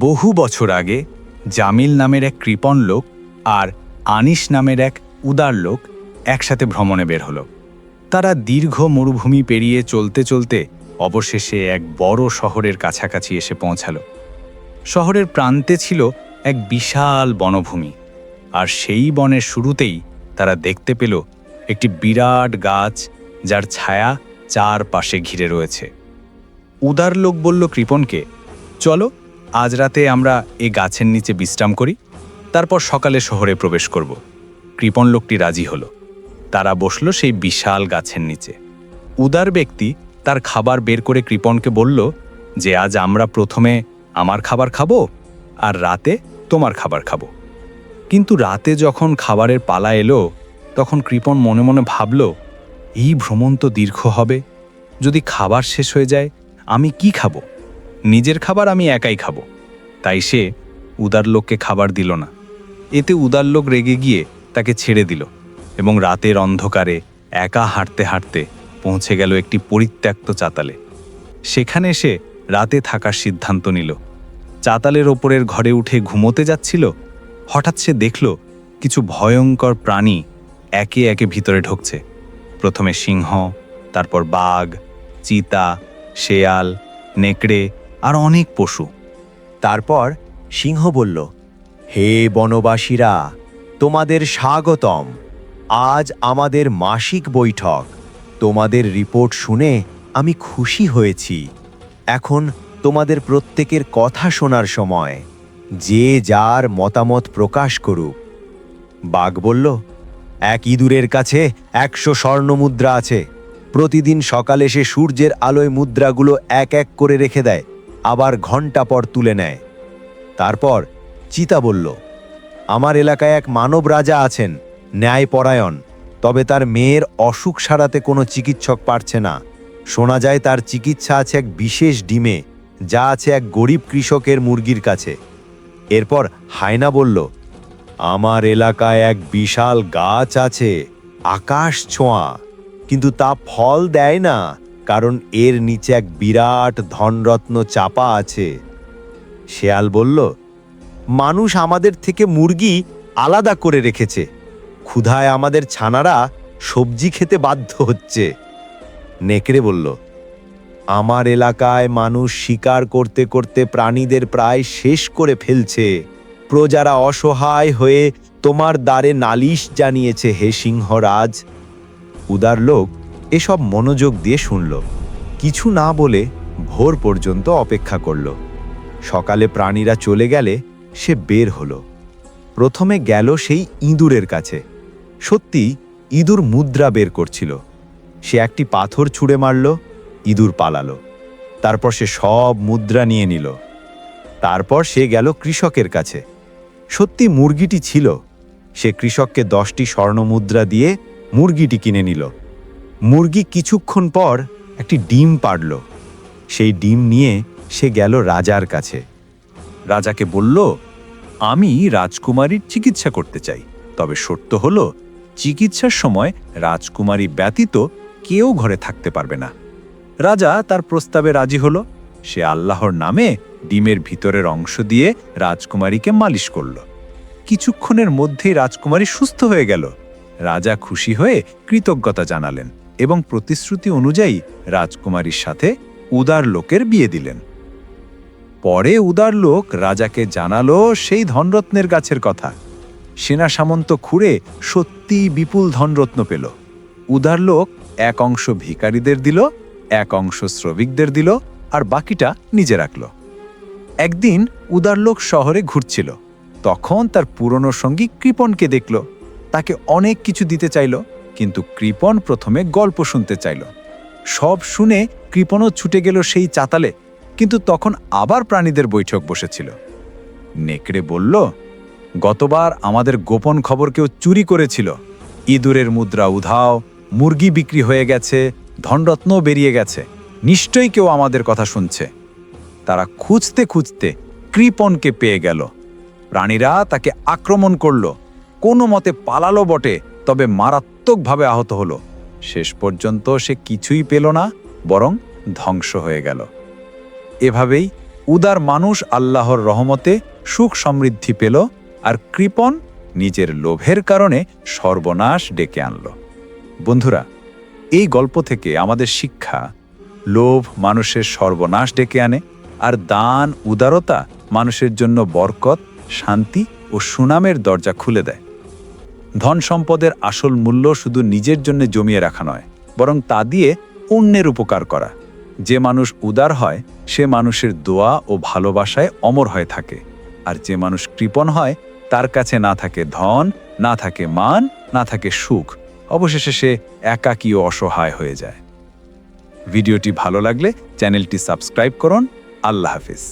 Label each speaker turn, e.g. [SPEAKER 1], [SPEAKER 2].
[SPEAKER 1] বহু বছর আগে জামিল নামের এক কৃপণ লোক আর আনিস নামের এক উদার লোক একসাথে ভ্রমণে বের হলো। তারা দীর্ঘ মরুভূমি পেরিয়ে চলতে চলতে অবশেষে এক বড় শহরের কাছাকাছি এসে পৌঁছালো। শহরের প্রান্তে ছিল এক বিশাল বনভূমি আর সেই বনের শুরুতেই তারা দেখতে পেল একটি বিরাট গাছ যার ছায়া চারপাশে ঘিরে রয়েছে। উদার লোক বলল কৃপণকে, চলো আজ রাতে আমরা এ গাছের নিচে বিশ্রাম করি, তারপর সকালে শহরে প্রবেশ করব। কৃপণ লোকটি রাজি হল। তারা বসল সেই বিশাল গাছের নিচে। উদার ব্যক্তি তার খাবার বের করে কৃপণকে বলল যে, আজ আমরা প্রথমে আমার খাবার খাব আর রাতে তোমার খাবার খাব। কিন্তু রাতে যখন খাবারের পালা এলো, তখন কৃপণ মনে মনে ভাবল, এই ভ্রমণ তো দীর্ঘ হবে। যদি খাবার শেষ হয়ে যায়, আমি কি খাব? নিজের খাবার আমি একাই খাব। তাই সে উদার লোককে খাবার দিল না। এতে উদার লোক রেগে গিয়ে তাকে ছেড়ে দিল এবং রাতের অন্ধকারে একা হাঁটতে হাঁটতে পৌঁছে গেল একটি পরিত্যক্ত চাতালে। সেখানে সে রাতে থাকার সিদ্ধান্ত নিল। চাতালের ওপরের ঘরে উঠে ঘুমোতে যাচ্ছিল। হঠাৎ সে দেখল কিছু ভয়ঙ্কর প্রাণী একে একে ভিতরে ঢুকছে। প্রথমে সিংহ, তারপর বাঘ, চিতা, শেয়াল, নেকড়ে আর অনেক পশু।
[SPEAKER 2] তারপর সিংহ বলল, হে বনবাসীরা, তোমাদের স্বাগতম। আজ আমাদের মাসিক বৈঠক। তোমাদের রিপোর্ট শুনে আমি খুশি হয়েছি। এখন তোমাদের প্রত্যেকের কথা শোনার সময়। যে যার মতামত প্রকাশ করুক। বাঘ বলল, এক ইঁদুরের কাছে একশো স্বর্ণ মুদ্রা আছে। প্রতিদিন সকালে সে সূর্যের আলোয় মুদ্রাগুলো এক এক করে রেখে দেয়। আবার ঘণ্টা পর তুলে নেয়। তারপর চিতা বলল, আমার এলাকায় এক মানব রাজা আছেন, ন্যায়পরায়ণ, তবে তার মেয়ের অসুখ সারাতে কোনো চিকিৎসক পারছে না। শোনা যায় তার চিকিৎসা আছে এক বিশেষ ডিমে, যা আছে এক গরিব কৃষকের মুরগির কাছে। এরপর হায়না বলল, আমার এলাকায় এক বিশাল গাছ আছে, আকাশ ছোঁয়া, কিন্তু তা ফল দেয় না। কারণ এর নিচে এক বিরাট ধনরত্ন চাপা আছে। শেয়াল বলল, মানুষ আমাদের থেকে মুরগি আলাদা করে রেখেছে। ক্ষুধায় আমাদের ছানারা সবজি খেতে বাধ্য হচ্ছে। নেকড়ে বলল, আমার এলাকায় মানুষ শিকার করতে করতে প্রাণীদের প্রায় শেষ করে ফেলছে। প্রজারা অসহায় হয়ে তোমার দ্বারে নালিশ জানিয়েছে, হে সিংহরাজ। উদার লোক এসব মনোযোগ দিয়ে শুনল। কিছু না বলে ভোর পর্যন্ত অপেক্ষা করল। সকালে প্রাণীরা চলে গেলে সে বের হলো। প্রথমে গেল সেই ইঁদুরের কাছে। সত্যি ইঁদুর মুদ্রা বের করছিল। সে একটি পাথর ছুঁড়ে মারল, ইঁদুর পালালো। তারপর সে সব মুদ্রা নিয়ে নিল। তারপর সে গেল কৃষকের কাছে। সত্যি মুরগিটি ছিল। সে কৃষককে দশটি স্বর্ণ মুদ্রা দিয়ে মুরগিটি কিনে নিল। মুরগি কিছুক্ষণ পর একটি ডিম পাড়ল। সেই ডিম নিয়ে সে গেল রাজার কাছে।
[SPEAKER 1] রাজাকে বলল, আমি রাজকুমারীর চিকিৎসা করতে চাই। তবে সত্য হলো, চিকিৎসার সময় রাজকুমারী ব্যতীত কেউ ঘরে থাকতে পারবে না রাজা তার প্রস্তাবে রাজি হল। সে আল্লাহর নামে ডিমের ভিতরের অংশ দিয়ে রাজকুমারীকে মালিশ করল। কিছুক্ষণের মধ্যেই রাজকুমারী সুস্থ হয়ে গেল। রাজা খুশি হয়ে কৃতজ্ঞতা জানালেন। এবং প্রতিশ্রুতি অনুযায়ী রাজকুমারীর সাথে উদার লোকের বিয়ে দিলেন। পরে উদার লোক রাজাকে জানালো সেই ধনরত্নের গাছের কথা। সেনা সামন্ত খুঁড়ে সত্যি বিপুল ধনরত্ন পেল। উদার লোক এক অংশ ভিকারীদের দিল, এক অংশ শ্রমিকদের দিল আর বাকিটা নিজে রাখল। একদিন উদার লোক শহরে ঘুরছিল। তখন তার পুরনো সঙ্গী কৃপণকে দেখল। তাকে অনেক কিছু দিতে চাইল। কিন্তু কৃপণ প্রথমে গল্প শুনতে চাইল। সব শুনে কৃপণও ছুটে গেল সেই চাতালে, কিন্তু তখন আবার প্রাণীদের বৈঠক বসেছিল। নেকড়ে বলল, গতবার আমাদের গোপন খবর কেউ চুরি করেছিল। ইঁদুরের মুদ্রা উধাও, মুরগি বিক্রি হয়ে গেছে ধনরত্ন বেরিয়ে গেছে। নিশ্চয়ই কেউ আমাদের কথা শুনছে। তারা খুঁজতে খুঁজতে কৃপণকে পেয়ে গেল। প্রাণীরা তাকে আক্রমণ করল। কোনো মতে পালালো বটে, তবে মারাত্মকভাবে আহত হলো। শেষ পর্যন্ত সে কিছুই পেল না, বরং ধ্বংস হয়ে গেল। এভাবেই
[SPEAKER 3] উদার মানুষ আল্লাহর রহমতে সুখ সমৃদ্ধি পেল আর কৃপণ নিজের লোভের কারণে সর্বনাশ ডেকে আনল। বন্ধুরা, এই গল্প থেকে আমাদের শিক্ষা, লোভ মানুষের সর্বনাশ ডেকে আনে আর দান, উদারতা মানুষের জন্য বরকত, শান্তি ও সুনামের দরজা খুলে দেয়। ধন সম্পদের আসল মূল্য শুধু নিজের জন্য জমিয়ে রাখা নয়, বরং তা দিয়ে অন্যের উপকার করা। যে মানুষ উদার হয়, সে মানুষের দোয়া ও ভালোবাসায় অমর হয়ে থাকে। আর যে মানুষ কৃপণ হয়, তার কাছে না থাকে ধন, না থাকে মান, না থাকে সুখ। অবশেষে সে একাকী ও অসহায় হয়ে যায়। ভিডিওটি ভালো লাগলে চ্যানেলটি সাবস্ক্রাইব করুন। আল্লাহ হাফিজ।